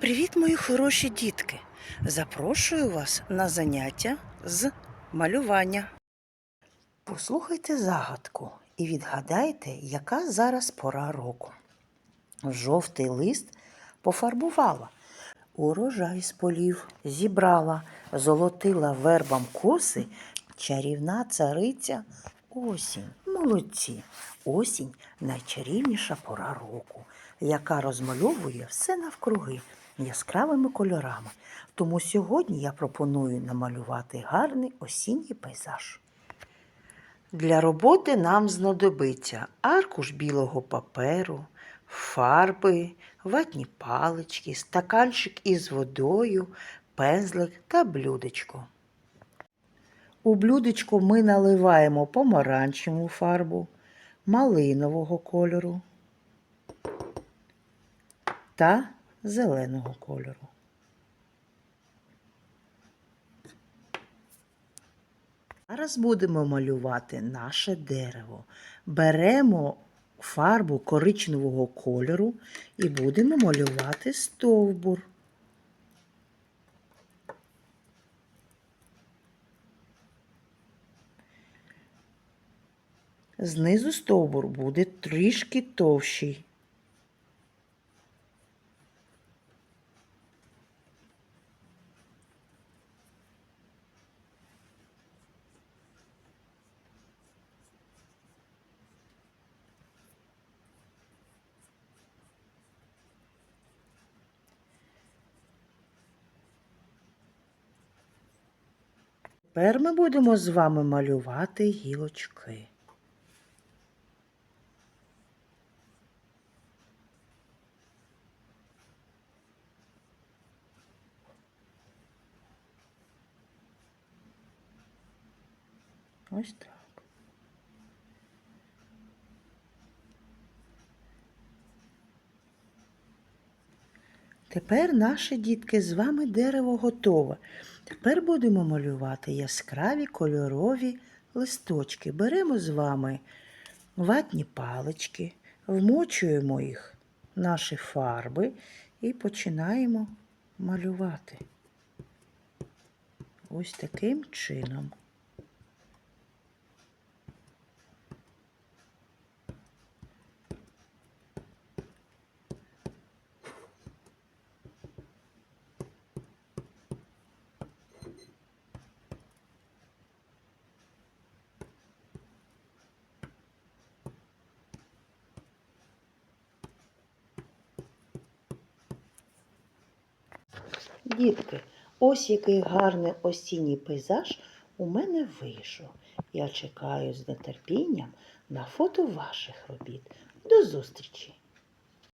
Привіт, мої хороші дітки! Запрошую вас на заняття з малювання. Послухайте загадку і відгадайте, яка зараз пора року. Жовтий лист пофарбувала, урожай з полів зібрала, золотила вербам коси, чарівна цариця осінь. Молодці! Осінь найчарівніша пора року, яка розмальовує все навкруги яскравими кольорами. Тому сьогодні я пропоную намалювати гарний осінній пейзаж. Для роботи нам знадобиться аркуш білого паперу, фарби, ватні палички, стаканчик із водою, пензлик та блюдечко. У блюдечко ми наливаємо помаранчеву фарбу, малинового кольору та зеленого кольору. Зараз будемо малювати наше дерево. Беремо фарбу коричневого кольору і будемо малювати стовбур. Знизу стовбур буде трішки товщий. Тепер ми будемо з вами малювати гілочки. Ось так. Тепер наші дітки з вами дерево готове. Тепер будемо малювати яскраві кольорові листочки. Беремо з вами ватні палички, вмочуємо їх в наші фарби і починаємо малювати. Ось таким чином. Дітки, ось який гарний осінній пейзаж у мене вийшов. Я чекаю з нетерпінням на фото ваших робіт. До зустрічі!